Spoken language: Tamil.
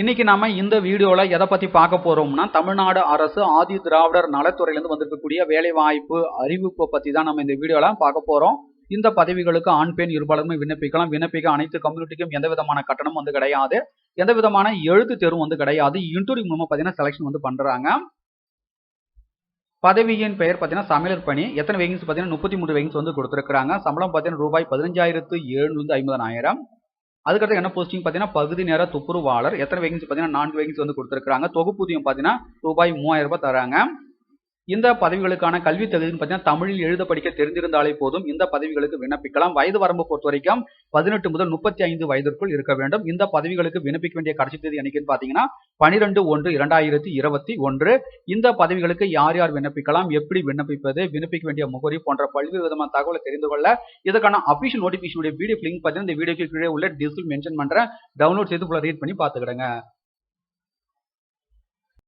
இன்னைக்கு நாம இந்த வீடியோல எதை பத்தி பார்க்க போறோம்னா தமிழ்நாடு அரசு ஆதி திராவிடர் நலத்துறையிலிருந்து வந்திருக்கக்கூடிய வேலை வாய்ப்பு அறிவிப்பை பத்தி தான் நம்ம இந்த வீடியோல பார்க்க போறோம். இந்த பதவிகளுக்கு ஆண் பெண் இருபாலருமே விண்ணப்பிக்கலாம். விண்ணப்பிக்க அனைத்து கம்யூனிட்டிக்கும் எந்த விதமான கட்டணம் வந்து கிடையாது. எந்த விதமான எழுத்து தேர்வும் வந்து கிடையாது. இன்டர்வியூ மூலமா பாத்தீங்கன்னா செலெக்ஷன் வந்து பண்றாங்க. பதவியின் பெயர் பார்த்தீங்கன்னா சமையலர் பணி. எத்தனை வேகன்ஸ் பார்த்தீங்கன்னா முப்பத்தி மூணு வேகன்ஸ் வந்து கொடுத்துருக்காங்க சம்பளம் பார்த்தீங்கன்னா ரூபாய் பதினஞ்சாயிரத்து எழுநூறு ஐம்பதாயிரம். அதுக்கடுத்து என்ன போஸ்டிங் பார்த்தீங்கன்னா பகுதி நேர துப்புரவாளர் எத்தனை வேகன்சி பார்த்தீங்கன்னா நான்கு வேகன்சி வந்து கொடுத்துருக்காங்க தொகுப்பூதியம் பார்த்தீங்கன்னா ரூபாய் மூவாயிரம் ரூபாய் தராங்க. இந்த பதவிகளுக்கான கல்வி தகுதின்னு பார்த்தீங்கன்னா தமிழில் எழுத படிக்க தெரிந்திருந்தாலே போதும். இந்த பதவிகளுக்கு விண்ணப்பிக்கலாம். வயது வரம்பு பொறுத்த வரைக்கும் பதினெட்டு முதல் முப்பத்தி ஐந்து வயதிற்குள் இருக்க வேண்டும். இந்த பதவிகளுக்கு விண்ணப்பிக்க வேண்டிய கடைசி தேதி என்னைக்குன்னு பார்த்தீங்கன்னா பனிரெண்டு ஒன்று இரண்டாயிரத்தி இருபத்தி ஒன்று. இந்த பதவிகளுக்கு யார் யார் விண்ணப்பிக்கலாம் எப்படி விண்ணப்பிப்பது விண்ணப்பிக்க வேண்டிய முகவரி போன்ற பல்வேறு விதமான தகவலை தெரிந்து கொள்ள இதற்கான அபிஷியல் நோட்டிபிகேஷனுடைய வீடியோ லிங்க் பார்த்தீங்கன்னா இந்த வீடியோக்கு கீழே உள்ள டிஸ்கிரிப் மென்ஷன் பண்றேன் டவுன்லோட் செய்து ரீட் பண்ணி பார்த்துக்கிடுங்க.